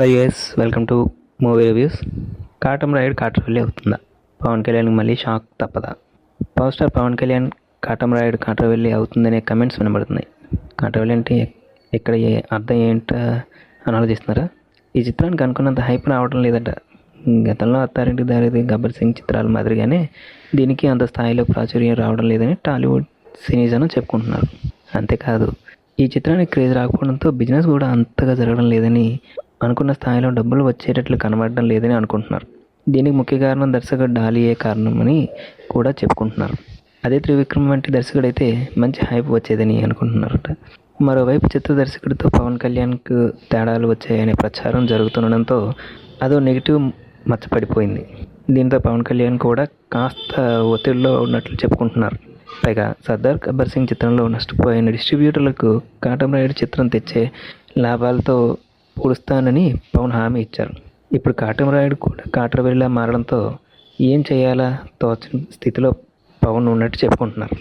Hello yes welcome to movie reviews Katamarayudu వెళ్ళి అవుతుందా? పవన్ కళ్యాణ్ మళ్ళీ షాక్ తప్పదా? పవర్ స్టార్ పవన్ కళ్యాణ్ కాటం రాయుడు కాటర్ వెళ్ళి అవుతుందనే కమెంట్స్ వినబడుతున్నాయి. కాట్రవల్లి అంటే ఇక్కడ ఏ అర్థం ఏంటో అని ఆలోచిస్తున్నారా? ఈ చిత్రానికి అనుకున్నంత హైప్ రావడం లేదట. గతంలో అత్తారింటి దారిది గబ్బర్ సింగ్ చిత్రాల మాదిరిగానే దీనికి అంత స్థాయిలో ప్రాచుర్యం రావడం లేదని టాలీవుడ్ సినీజన్ చెప్పుకుంటున్నారు. అంతేకాదు ఈ చిత్రానికి క్రేజ్ రాకపోవడంతో బిజినెస్ కూడా అంతగా జరగడం లేదని అనుకున్న స్థాయిలో డబ్బులు వచ్చేటట్లు కనబడడం లేదని అనుకుంటున్నారు. దీనికి ముఖ్య కారణం దర్శకుడు డాలియే కారణమని కూడా చెప్పుకుంటున్నారు. అదే త్రివిక్రమ్ వంటి దర్శకుడు అయితే మంచి హైప్ వచ్చేదని అనుకుంటున్నారట. మరోవైపు చిత్ర దర్శకుడితో పవన్ కళ్యాణ్కు తేడాలు వచ్చాయనే ప్రచారం జరుగుతుండడంతో అదో నెగిటివ్ మచ్చపడిపోయింది. దీంతో పవన్ కళ్యాణ్ కూడా కాస్త ఒత్తిడిలో ఉన్నట్లు చెప్పుకుంటున్నారు. పైగా సర్దార్ గబ్బర్ సింగ్ చిత్రంలో నష్టపోయిన డిస్ట్రిబ్యూటర్లకు కాటం రాయుడు చిత్రం తెచ్చే లాభాలతో పూడుస్తానని పవన్ హామీ ఇచ్చారు. ఇప్పుడు కాటం రాయుడు కూడా కాట్రవెల్లిలా మారడంతో ఏం చేయాలా తోచని స్థితిలో పవన్ ఉన్నట్టు చెప్పుకుంటున్నారు.